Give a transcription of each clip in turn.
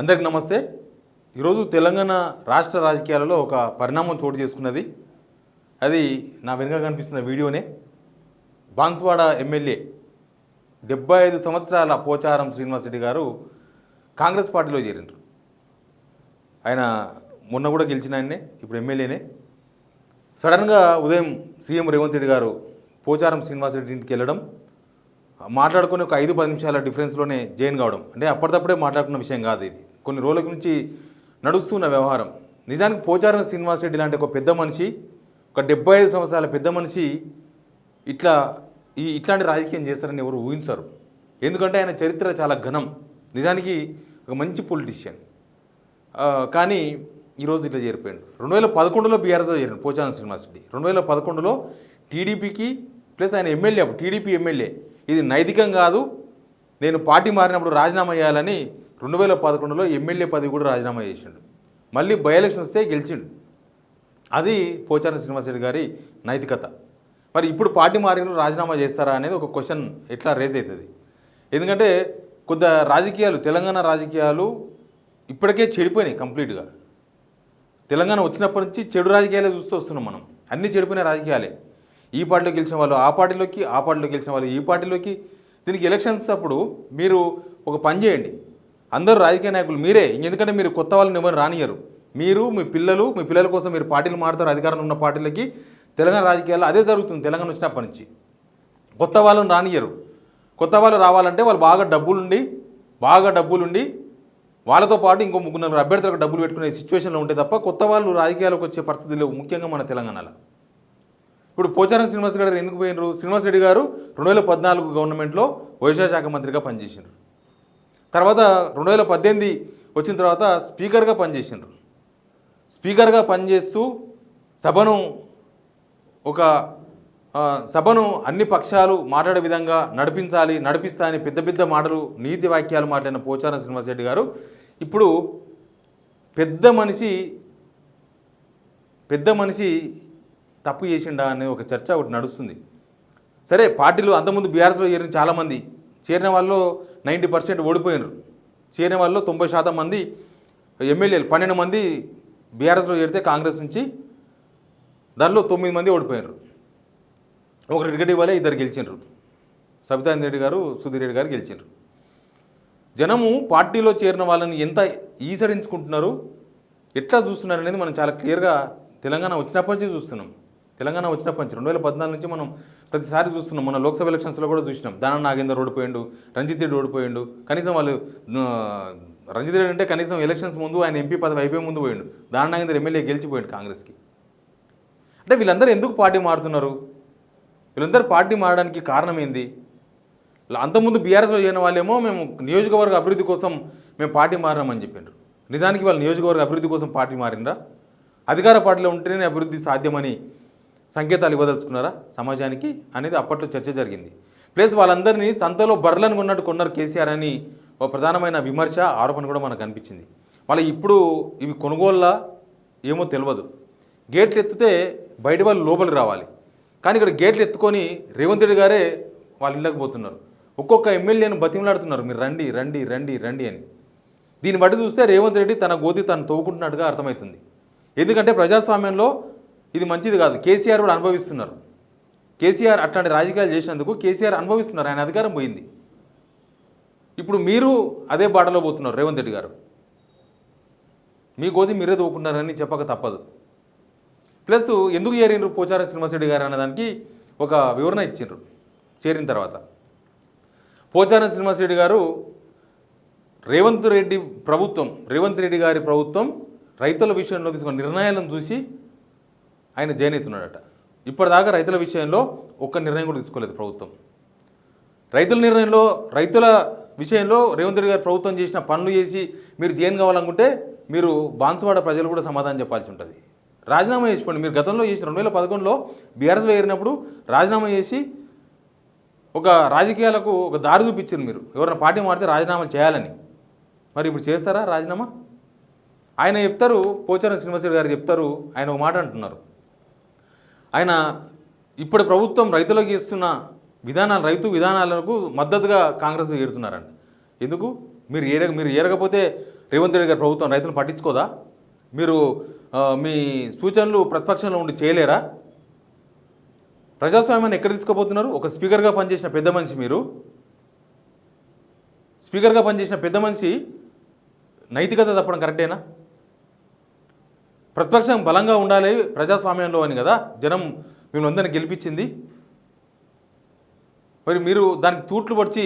అందరికి నమస్తే. ఈరోజు తెలంగాణ రాష్ట్ర రాజకీయాలలో ఒక పరిణామం చోటు చేసుకున్నది. అది నా వెనుక కనిపిస్తున్న వీడియోనే. బాన్స్వాడ ఎమ్మెల్యే డెబ్బై ఐదు సంవత్సరాల పోచారం శ్రీనివాసరెడ్డి గారు కాంగ్రెస్ పార్టీలో చేరినారు ఆయన మొన్న కూడా గెలిచిన ఆయనే ఇప్పుడు ఎమ్మెల్యేనే. సడన్గా ఉదయం సీఎం రేవంత్ రెడ్డి గారు పోచారం శ్రీనివాసరెడ్డి ఇంటికి వెళ్ళడం మాట్లాడుకుని ఒక ఐదు పది నిమిషాల డిఫరెన్స్లోనే జైన్ కావడం. అంటే అప్పటికప్పుడే మాట్లాడుకున్న విషయం కాదు ఇది. కొన్ని రోజుల నుంచి నడుస్తున్న వ్యవహారం. నిజానికి పోచారం శ్రీనివాస్ రెడ్డి లాంటి ఒక పెద్ద మనిషి ఒక డెబ్బై ఐదు సంవత్సరాల పెద్ద మనిషి ఇట్లా ఈ ఇట్లాంటి రాజకీయం చేస్తారని ఎవరు ఊహించరు. ఎందుకంటే ఆయన చరిత్ర చాలా ఘనం. నిజానికి ఒక మంచి పొలిటీషియన్ కానీ ఈరోజు ఇట్లా చేరిపోయాడు. రెండు వేల పదకొండులో బీఆర్ఎస్లో చేరాడు పోచారం శ్రీనివాసరెడ్డి రెండు వేల పదకొండులో టీడీపీకి ప్లస్ ఆయన ఎమ్మెల్యే టీడీపీ ఎమ్మెల్యే. ఇది నైతికం కాదు. నేను పార్టీ మారినప్పుడు రాజీనామా చేయాలని రెండు వేల పదకొండులో ఎమ్మెల్యే పదవి కూడా రాజీనామా చేసిండు. మళ్ళీ బై ఎలక్షన్ వస్తే గెలిచిండు. అది పోచారం శ్రీనివాసరెడ్డి గారి నైతికత. మరి ఇప్పుడు పార్టీ మారిన రాజీనామా చేస్తారా అనేది ఒక క్వశ్చన్ ఎట్లా రేజ్ అవుతుంది. ఎందుకంటే కొద్ది రాజకీయాలు తెలంగాణ రాజకీయాలు ఇప్పటికే చెడిపోయినాయి కంప్లీట్గా తెలంగాణ వచ్చినప్పటి నుంచి చెడు రాజకీయాలే చూస్తూ వస్తున్నాం మనం. అన్ని చెడిపోయిన రాజకీయాలే. ఈ పార్టీలో గెలిచిన వాళ్ళు ఆ పార్టీలోకి ఆ పార్టీలో గెలిచిన వాళ్ళు ఈ పార్టీలోకి. దీనికి ఎలక్షన్స్ అప్పుడు మీరు ఒక పని చేయండి. అందరూ రాజకీయ నాయకులు మీరే. ఎందుకంటే మీరు కొత్త వాళ్ళని ఎవరు రానియరు మీరు మీ పిల్లలు మీ పిల్లల కోసం మీరు పార్టీలు మారుతారు అధికారంలో ఉన్న పార్టీలకి. తెలంగాణ రాజకీయాల్లో అదే జరుగుతుంది తెలంగాణ వచ్చినప్పటి నుంచి. కొత్త వాళ్ళని రానియరు కొత్త వాళ్ళు రావాలంటే వాళ్ళు బాగా డబ్బులుండి బాగా డబ్బులుండి వాళ్ళతో పాటు ఇంకో ముగ్గురు అభ్యర్థులకు డబ్బులు పెట్టుకునే సిచ్యువేషన్లో ఉంటే తప్ప కొత్త వాళ్ళు రాజకీయాలకు వచ్చే పరిస్థితి లేవు ముఖ్యంగా మన తెలంగాణలో. ఇప్పుడు పోచారం శ్రీనివాస్ గారు ఎందుకు పోయినరు? శ్రీనివాస్ రెడ్డి గారు రెండు వేల పద్నాలుగు గవర్నమెంట్లో వ్యవసాయ శాఖ మంత్రిగా పనిచేసిండ్రు తర్వాత రెండు వేల పద్దెనిమిది వచ్చిన తర్వాత స్పీకర్గా పనిచేసిండ్రు స్పీకర్గా పనిచేస్తూ సభను ఒక సభను అన్ని పక్షాలు మాట్లాడే విధంగా నడిపించాలి నడిపిస్తా అని పెద్ద పెద్ద మాటలు నీతి వాక్యాలు మాట్లాడిన పోచారం శ్రీనివాసరెడ్డి గారు. ఇప్పుడు పెద్ద మనిషి పెద్ద మనిషి తప్పు చేసిండా అనే ఒక చర్చ ఒకటి నడుస్తుంది. సరే పార్టీలు అంతకుముందు బీఆర్ఎస్లో చేరిన చాలామంది చేరిన వాళ్ళు నైంటీ పర్సెంట్ ఓడిపోయినారు. చేరిన వాళ్ళు తొంభై శాతం మంది ఎమ్మెల్యేలు పన్నెండు మంది బీఆర్ఎస్లో చేరితే కాంగ్రెస్ నుంచి దానిలో తొమ్మిది మంది ఓడిపోయినారు. ఒకరు టికెట్ ఇవ్వాలి ఇద్దరు గెలిచిండ్రు. సబితాంద్ర రెడ్డి గారు సుధీర్ రెడ్డి గారు గెలిచిండ్రు. జనము పార్టీలో చేరిన వాళ్ళని ఎంత ఈసరించుకుంటున్నారు ఎట్లా చూస్తున్నారు అనేది మనం చాలా క్లియర్గా తెలంగాణ వచ్చినప్పటి నుంచి చూస్తున్నాం. తెలంగాణ వచ్చినప్పటి నుంచి రెండు వేల పద్నాలుగు నుంచి మనం ప్రతిసారి చూస్తున్నాం. మన లోక్సభ ఎలక్షన్స్లో కూడా చూసినాం. దాన నాగేందర్ ఓడిపోయిండు రంజిత్ రెడ్డి ఓడిపోయిండు. కనీసం వాళ్ళు రంజిత్ రెడ్డి అంటే కనీసం ఎలక్షన్స్ ముందు ఆయన ఎంపీ పదవి అయిపోయే ముందు పోయిండు. దాన నాగేందర్ ఎమ్మెల్యే గెలిచిపోయాడు కాంగ్రెస్కి. అంటే వీళ్ళందరూ ఎందుకు పార్టీ మారుతున్నారు? వీళ్ళందరూ పార్టీ మారడానికి కారణం ఏంది? అంతకుముందు బీఆర్ఎస్లో చేరిన వాళ్ళేమో మేము నియోజకవర్గ అభివృద్ధి కోసం మేము పార్టీ మారినామని చెప్పిండ్రు. నిజానికి వాళ్ళు నియోజకవర్గ అభివృద్ధి కోసం పార్టీ మారిందా అధికార పార్టీలో ఉంటేనే అభివృద్ధి సాధ్యమని సంకేతాలు ఇవ్వదలుచుకున్నారా? సమాజానికి అనేది అప్పట్లో చర్చ జరిగింది. ప్లస్ వాళ్ళందరినీ సంతలో బర్రెలను కొన్నట్టు కొన్నారు కేసీఆర్ అని ఒక ప్రధానమైన విమర్శ ఆరోపణ కూడా మనకు అనిపించింది. వాళ్ళ ఇప్పుడు ఇవి కొనుగోళ్ళ ఏమో తెలియదు గేట్లు ఎత్తితే బయట వాళ్ళు లోపలికి రావాలి. కానీ ఇక్కడ గేట్లు ఎత్తుకొని రేవంత్ రెడ్డి గారే వాళ్ళ ఇళ్ళకి పోతున్నారు. ఒక్కొక్క ఎమ్మెల్యేను బతిమలాడుతున్నారు. మీరు రండి రండి రండి రండి అని. దీన్ని బట్టి చూస్తే రేవంత్ రెడ్డి తన గోతి తను తవ్వుకుంటున్నట్టుగా అర్థమవుతుంది. ఎందుకంటే ప్రజాస్వామ్యంలో ఇది మంచిది కాదు. కేసీఆర్ కూడా అనుభవిస్తున్నారు. కేసీఆర్ అట్లాంటి రాజకీయాలు చేసినందుకు కేసీఆర్ అనుభవిస్తున్నారు. ఆయన అధికారం పోయింది. ఇప్పుడు మీరు అదే బాటలో పోతున్నారు రేవంత్ రెడ్డి గారు. మీ గోధి మీరే తోపుకున్నారని చెప్పక తప్పదు. ప్లస్ ఎందుకు చేరిండ్రు పోచారం శ్రీనివాసరెడ్డి గారు అనేదానికి ఒక వివరణ ఇచ్చిండ్రు చేరిన తర్వాత. పోచారం శ్రీనివాసరెడ్డి గారు రేవంత్ రెడ్డి ప్రభుత్వం రేవంత్ రెడ్డి గారి ప్రభుత్వం రైతుల విషయంలో తీసుకున్న నిర్ణయాలను చూసి ఆయన జైన్ అవుతున్నాడట ఇప్పటిదాకా రైతుల విషయంలో ఒక్క నిర్ణయం కూడా తీసుకోలేదు ప్రభుత్వం. రైతుల నిర్ణయంలో రైతుల విషయంలో రేవంత్ రెడ్డి గారు ప్రభుత్వం చేసిన పనులు చేసి మీరు జైన్ కావాలనుకుంటే మీరు బాన్సువాడ ప్రజలు కూడా సమాధానం చెప్పాల్సి ఉంటుంది. రాజీనామా చేసుకోండి మీరు గతంలో చేసి రెండు వేల పదకొండులో బీఆర్ఎస్లో ఏరినప్పుడు రాజీనామా చేసి ఒక రాజకీయాలకు ఒక దారి చూపించారు మీరు. ఎవరైనా పార్టీ మారితే రాజీనామా చేయాలని. మరి ఇప్పుడు చేస్తారా రాజీనామా? ఆయన చెప్తారు పోచారం శ్రీనివాసరెడ్డి గారు చెప్తారు ఆయన ఒక మాట అంటున్నారు. ఆయన ఇప్పుడు ప్రభుత్వం రైతులకు ఇస్తున్న విధానాలు రైతు విధానాలకు మద్దతుగా కాంగ్రెస్ ఏరుతున్నారంట ఎందుకు? మీరు ఏర మీరు ఏరకపోతే రేవంత్ రెడ్డి గారి ప్రభుత్వం రైతులను పట్టించుకోదా? మీరు మీ సూచనలు ప్రతిపక్షంలో ఉండి చేయలేరా? ప్రజాస్వామ్యాన్ని ఎక్కడ తీసుకుపోతున్నారు? ఒక స్పీకర్గా పనిచేసిన పెద్ద మనిషి మీరు. స్పీకర్గా పనిచేసిన పెద్ద మనిషి నైతికత తప్పడం కరెక్టేనా? ప్రతిపక్షం బలంగా ఉండాలి ప్రజాస్వామ్యంలో అని కదా జనం మిమ్మల్ని అందరిని గెలిపించింది. మరి మీరు దానికి తూట్లు పడిచి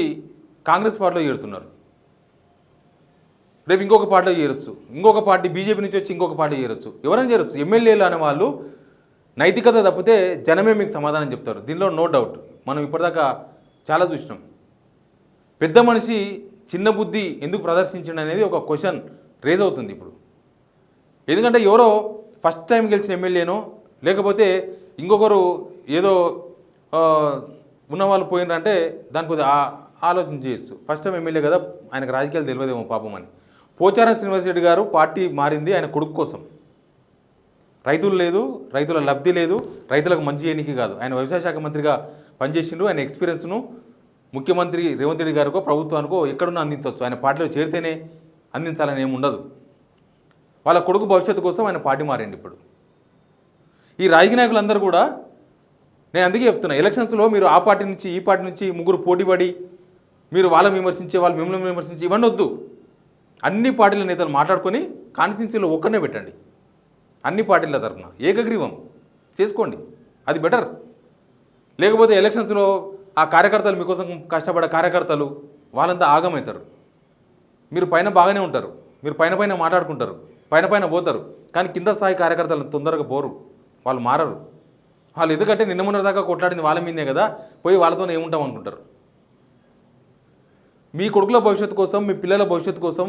కాంగ్రెస్ పార్టీలో చేరుతున్నారు. రేపు ఇంకొక పార్టీలో చేరొచ్చు. ఇంకొక పార్టీ బీజేపీ నుంచి వచ్చి ఇంకొక పార్టీ చేరొచ్చు. ఎవరైనా చేరొచ్చు. ఎమ్మెల్యేలు అనే వాళ్ళు నైతికత తప్పితే జనమే మీకు సమాధానం చెప్తారు. దీనిలో నో డౌట్ మనం ఇప్పటిదాకా చాలా చూసినాం. పెద్ద మనిషి చిన్న బుద్ధి ఎందుకు ప్రదర్శించండి అనేది ఒక క్వశ్చన్ రేజ్ అవుతుంది ఇప్పుడు. ఎందుకంటే ఎవరో ఫస్ట్ టైం గెలిచిన ఎమ్మెల్యేనో లేకపోతే ఇంకొకరు ఏదో ఉన్నవాళ్ళు పోయినారంటే దాని కొద్దిగా ఆ- ఆలోచన చేయొచ్చు. ఫస్ట్ టైం ఎమ్మెల్యే కదా ఆయనకు రాజకీయాలు తెలియదేమో పాపం అని. పోచారం శ్రీనివాసరెడ్డి గారు పార్టీ మారింది ఆయన కొడుకు కోసం. రైతులు లేదు రైతుల లబ్ధి లేదు రైతులకు మంచి చేయనికి కాదు. ఆయన వ్యవసాయ శాఖ మంత్రిగా పనిచేసిండు ఆయన ఎక్స్పీరియన్స్ను ముఖ్యమంత్రి రేవంత్ రెడ్డి గారికో ప్రభుత్వానికో ఎక్కడున్నా అందించవచ్చు. ఆయన పార్టీలో చేరితేనే అందించాలని ఏమి ఉండదు. వాళ్ళ కొడుకు భవిష్యత్తు కోసం ఆయన పార్టీ మారండి ఇప్పుడు. ఈ రాజకీయ నాయకులందరూ కూడా నేను అందుకే చెప్తున్నా ఎలక్షన్స్లో మీరు ఆ పార్టీ నుంచి ఈ పార్టీ నుంచి ముగ్గురు పోటీపడి మీరు వాళ్ళని విమర్శించే వాళ్ళు మిమ్మల్ని విమర్శించి ఇవన్నీ వద్దు. అన్ని పార్టీల నేతలు మాట్లాడుకొని కాన్స్టిట్యున్సీలో ఒక్కనే పెట్టండి. అన్ని పార్టీల తరఫున ఏకగ్రీవం. చేసుకోండి. అది బెటర్. లేకపోతే ఎలక్షన్స్లో ఆ కార్యకర్తలు మీకోసం కష్టపడే కార్యకర్తలు వాళ్ళంతా ఆగమవుతారు. మీరు పైన బాగానే ఉంటారు. మీరు పైన పైన మాట్లాడుకుంటారు. పైన పైన పోతారు. కానీ కింద స్థాయి కార్యకర్తలు తొందరగా పోరు. వాళ్ళు మారరు. వాళ్ళు ఎందుకంటే నిన్న మొన్న దాకా కొట్లాడింది వాళ్ళ మీదే కదా పోయి వాళ్ళతో ఏముంటాం అనుకుంటారు. మీ కొడుకుల భవిష్యత్తు కోసం మీ పిల్లల భవిష్యత్తు కోసం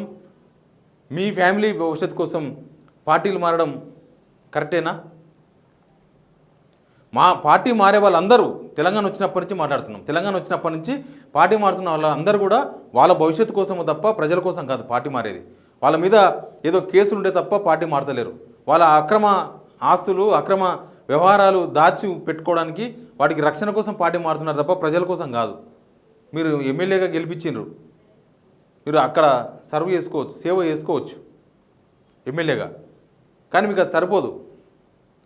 మీ ఫ్యామిలీ భవిష్యత్తు కోసం పార్టీలు మారడం కరెక్టేనా? మా పార్టీ మారే వాళ్ళందరూ తెలంగాణ వచ్చినప్పటి నుంచి మాట్లాడుతున్నాం. తెలంగాణ వచ్చినప్పటి నుంచి పార్టీ మారుతున్న వాళ్ళందరూ కూడా వాళ్ళ భవిష్యత్తు కోసం తప్ప ప్రజల కోసం కాదు పార్టీ మారేది. వాళ్ళ మీద ఏదో కేసులు ఉంటే తప్ప పార్టీ మారతలేరు. వాళ్ళ అక్రమ ఆస్తులు అక్రమ వ్యవహారాలు దాచి పెట్టుకోవడానికి వాటికి రక్షణ కోసం పార్టీ మారుతున్నారు తప్ప ప్రజల కోసం కాదు. మీరు ఎమ్మెల్యేగా గెలిపించిండ్రు. మీరు అక్కడ సర్వ్ చేసుకోవచ్చు సేవ చేసుకోవచ్చు ఎమ్మెల్యేగా. కానీ మీకు అది సరిపోదు.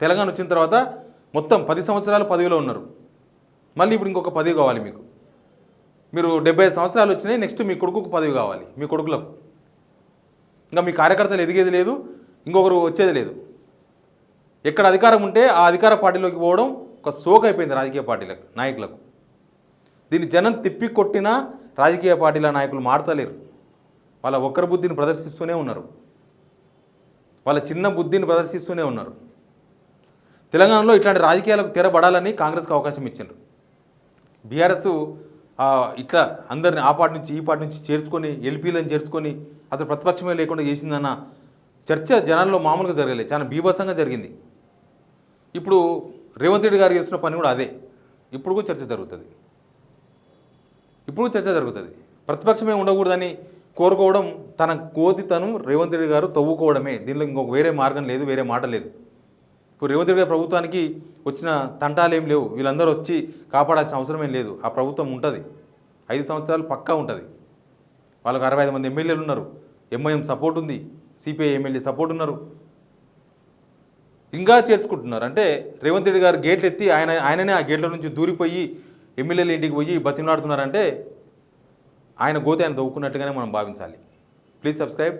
తెలంగాణ వచ్చిన తర్వాత మొత్తం పది సంవత్సరాలు పదవిలో ఉన్నారు. మళ్ళీ ఇప్పుడు ఇంకొక పదవి కావాలి మీకు. మీరు డెబ్బై సంవత్సరాలు వచ్చినాయి నెక్స్ట్ మీ కొడుకుకు పదవి కావాలి మీ కొడుకులకు. ఇంకా మీ కార్యకర్తలు ఎదిగేది లేదు ఇంకొకరు వచ్చేది లేదు. ఎక్కడ అధికారం ఉంటే ఆ అధికార పార్టీలోకి పోవడం ఒక సోక్ అయిపోయింది రాజకీయ పార్టీలకు నాయకులకు. దీన్ని జనం తిప్పి కొట్టినా రాజకీయ పార్టీల నాయకులు మారతలేరు. వాళ్ళ ఒక్కరి బుద్ధిని ప్రదర్శిస్తూనే ఉన్నారు. వాళ్ళ చిన్న బుద్ధిని ప్రదర్శిస్తూనే ఉన్నారు. తెలంగాణలో ఇట్లాంటి రాజకీయాలకు తెరబడాలని కాంగ్రెస్కి అవకాశం ఇచ్చిండ్రు. బీఆర్ఎస్ ఇట్లా అందరిని ఆ పాటి నుంచి ఈ పాటి నుంచి చేర్చుకొని ఎల్పీలను చేర్చుకొని అతను ప్రతిపక్షమే లేకుండా చేసిందన్న చర్చ జనాల్లో మామూలుగా జరగలేదు. చాలా బీభత్సంగా జరిగింది. ఇప్పుడు రేవంత్ రెడ్డి గారు చేస్తున్న పని కూడా అదే. ఇప్పుడు కూడా చర్చ జరుగుతుంది. ఇప్పుడు చర్చ జరుగుతుంది. ప్రతిపక్షమే ఉండకూడదని కోరుకోవడం తన కోతి తను రేవంత్ రెడ్డి గారు తవ్వుకోవడమే. దీనిలో ఇంకొక వేరే మార్గం లేదు వేరే మాట లేదు. ఇప్పుడు రేవంత్ రెడ్డి ప్రభుత్వానికి వచ్చిన తంటాలు ఏం లేవు. వీళ్ళందరూ వచ్చి కాపాడాల్సిన అవసరం ఏం లేదు. ఆ ప్రభుత్వం ఉంటుంది. ఐదు సంవత్సరాలు పక్కా ఉంటుంది. వాళ్ళకు అరవై ఐదు మంది ఎమ్మెల్యేలు ఉన్నారు. ఎంఐఎం సపోర్ట్ ఉంది. సిపిఐ ఎమ్మెల్యే సపోర్ట్ ఉన్నారు. ఇంకా చేర్చుకుంటున్నారు. అంటే రేవంత్ రెడ్డి గారు గేట్లు ఎత్తి ఆయన ఆయననే ఆ గేట్ల నుంచి దూరిపోయి ఎమ్మెల్యేల ఇంటికి పోయి బతిమలాడుతున్నారంటే ఆయన గోతి ఆయన దవ్వుకున్నట్టుగానే మనం భావించాలి. Please subscribe.